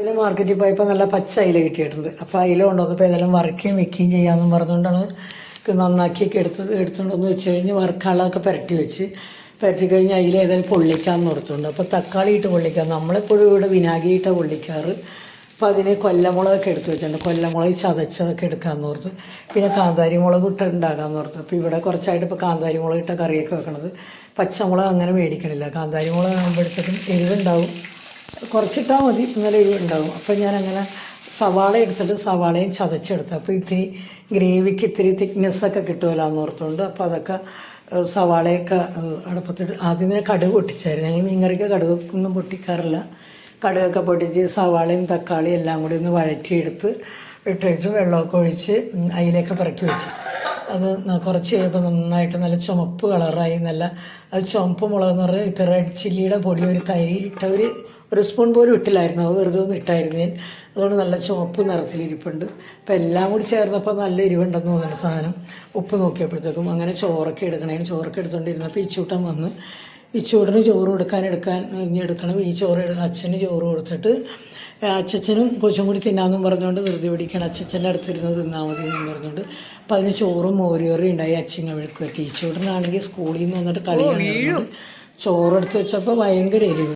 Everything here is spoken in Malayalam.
രാവിലെ മാർക്കറ്റിൽ പോയപ്പോൾ നല്ല പച്ച അയില കിട്ടിയിട്ടുണ്ട്. അപ്പോൾ അയില കൊണ്ടുവന്നപ്പോൾ ഏതായാലും വറുക്കുകയും വെക്കുകയും ചെയ്യാമെന്ന് പറഞ്ഞുകൊണ്ടാണ് നന്നാക്കിയൊക്കെ എടുത്തത് എടുത്തുകൊണ്ട് വന്ന് വെച്ച് കഴിഞ്ഞ് വറുക്കാളൊക്കെ പുരട്ടി വെച്ച് പുരട്ടി കഴിഞ്ഞ് അയില ഏതായാലും പൊള്ളിക്കാമെന്ന് ഓർത്തുണ്ട് അപ്പോൾ തക്കാളി ഇട്ട് പൊള്ളിക്കാം. നമ്മളെപ്പോഴും ഇവിടെ വിനാഗിരി ഇട്ടാണ് പൊള്ളിക്കാറ്. അപ്പോൾ അതിന് കൊല്ലമുളകൊക്കെ എടുത്ത് വെച്ചിട്ടുണ്ട്. കൊല്ലമുളക് ചതച്ചതൊക്കെ എടുക്കാമെന്ന് ഓർത്ത്. പിന്നെ കാന്താരി മുളക് ഇട്ട് ഉണ്ടാക്കാമെന്ന് ഓർത്ത്. അപ്പോൾ ഇവിടെ കുറച്ചായിട്ട് ഇപ്പോൾ കാന്താരി മുളക് ഇട്ട കറിയൊക്കെ വെക്കണത്. പച്ചമുളക് അങ്ങനെ മേടിക്കണില്ല. കാന്താരി മുളക് ആകുമ്പോഴത്തേക്കും എരിവുണ്ടാവും. കുറച്ചിട്ടാൽ മതി ഇന്നലെ എരിവുണ്ടാവും അപ്പോൾ ഞാനങ്ങനെ സവാള എടുത്തിട്ട് സവാളയും ചതച്ചെടുത്തു. അപ്പോൾ ഇത്തിരി ഗ്രേവിക്ക് ഇത്തിരി തിക്നെസ്സൊക്കെ കിട്ടുമല്ലോ എന്ന് ഓർത്തുകൊണ്ട് അപ്പോൾ അതൊക്കെ സവാളയൊക്കെ അടുപ്പത്തിട്ട് ആദ്യം തന്നെ കടുക് പൊട്ടിച്ചായിരുന്നു. ഞങ്ങൾ മീൻകറിക്ക് കടുകൊന്നും പൊട്ടിക്കാറില്ല. കടുകൊക്കെ പൊട്ടിച്ച് സവാളയും തക്കാളിയും എല്ലാം കൂടി ഒന്ന് വഴറ്റിയെടുത്ത് ഇട്ടിട്ട് വെള്ളമൊക്കെ ഒഴിച്ച് അതിലേക്ക് പിറക്കി വെച്ച്. അത് കുറച്ച് കഴിയുമ്പോൾ നന്നായിട്ട് നല്ല ചുമപ്പ് കളറായി നല്ല അത് ചുമപ്പ് മുളക് എന്ന് പറഞ്ഞാൽ ഇത്ര റെഡ് ചില്ലിയുടെ പൊടി ഒരു തൈരിട്ട ഒരു ഒരു സ്പൂൺ പോലും ഇട്ടില്ലായിരുന്നു. അത് വെറുതെ ഒന്നും ഇട്ടായിരുന്നു അതുകൊണ്ട് നല്ല ചുവപ്പ് നിറത്തിലിരിപ്പുണ്ട് അപ്പം എല്ലാം കൂടി ചേർന്നപ്പോൾ നല്ല എരിവുണ്ടെന്ന് തോന്നുന്നു സാധനം. ഉപ്പ് നോക്കിയപ്പോഴത്തേക്കും അങ്ങനെ ചോറൊക്കെ എടുക്കണേന് ചോറൊക്കെ എടുത്തുകൊണ്ടിരുന്നപ്പോൾ ഇച്ചൂട്ടൻ ചൂട്ടൻ വന്ന് ഇച്ചൂടന് ചോറ് കൊടുക്കാൻ എടുക്കാൻ ഇനി എടുക്കണം. ഈ ചോറ് അച്ഛന് ചോറ് കൊടുത്തിട്ട് അച്ഛനും കൊച്ചും കൂടി തിന്നാമെന്നും പറഞ്ഞുകൊണ്ട് വെറുതെ പിടിക്കണം. അച്ഛന്റെ അടുത്തിരുന്ന് തിന്നാൽ മതി എന്നും പറഞ്ഞുകൊണ്ട് അപ്പം അതിന് ചോറും മോരുകറി ഉണ്ടായി അച്ചിങ്ങ വിഴുക്കുക ടീച്ചറിനാണെങ്കിൽ സ്കൂളിൽ നിന്ന് വന്നിട്ട് കളി കാണുന്നുണ്ട് ചോറെടുത്ത് വെച്ചപ്പോൾ ഭയങ്കര എരിവ്.